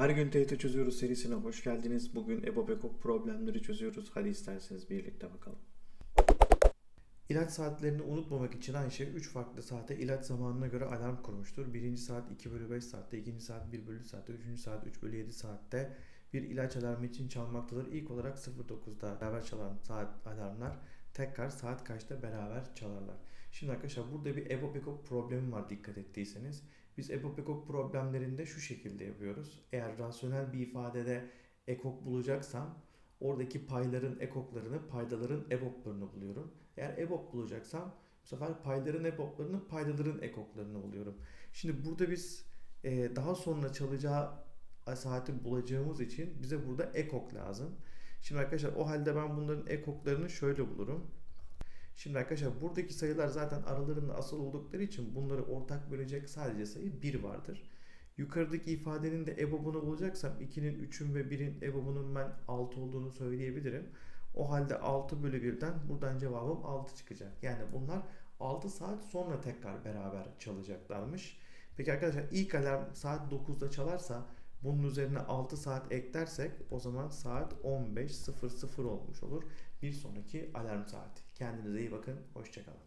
Her gün TYT çözüyoruz serisine hoş geldiniz. Bugün EBOB EKOK problemleri çözüyoruz. Hadi isterseniz birlikte bakalım. İlaç saatlerini unutmamak için Ayşe 3 farklı saate ilaç zamanına göre alarm kurmuştur. Birinci saat 2 bölü 5 saatte, ikinci saat 1 bölü saatte, üçüncü saat 3 bölü 7 saatte bir ilaç alarmı için çalmaktadır. İlk olarak 09'da beraber çalan saat alarmlar tekrar saat kaçta beraber çalarlar. Şimdi arkadaşlar burada bir EBOB EKOK problemi var dikkat ettiyseniz. Biz EBOB EKOK problemlerinde şu şekilde yapıyoruz. Eğer rasyonel bir ifadede ekok bulacaksam oradaki payların ekoklarını, paydaların EBOB'larını buluyorum. Eğer EBOB bulacaksam bu sefer payların EBOB'larını, paydaların ekoklarını buluyorum. Şimdi burada biz e, daha sonra çalacağı saati bulacağımız için bize burada ekok lazım. Şimdi arkadaşlar o halde ben bunların ekoklarını şöyle bulurum. Şimdi arkadaşlar buradaki sayılar zaten aralarında asıl oldukları için bunları ortak bölecek sadece sayı 1 vardır. Yukarıdaki ifadenin de EBOB'unu bulacaksam 2'nin 3'ün ve 1'in EBOB'unun ben 6 olduğunu söyleyebilirim. O halde 6 bölü 1'den buradan cevabım 6 çıkacak. Yani bunlar 6 saat sonra tekrar beraber çalacaklarmış. Peki arkadaşlar ilk alarm saat 9'da çalarsa bunun üzerine 6 saat eklersek o zaman saat 15.00 olmuş olur. Bir sonraki alarm saati. Kendinize iyi bakın. Hoşçakalın.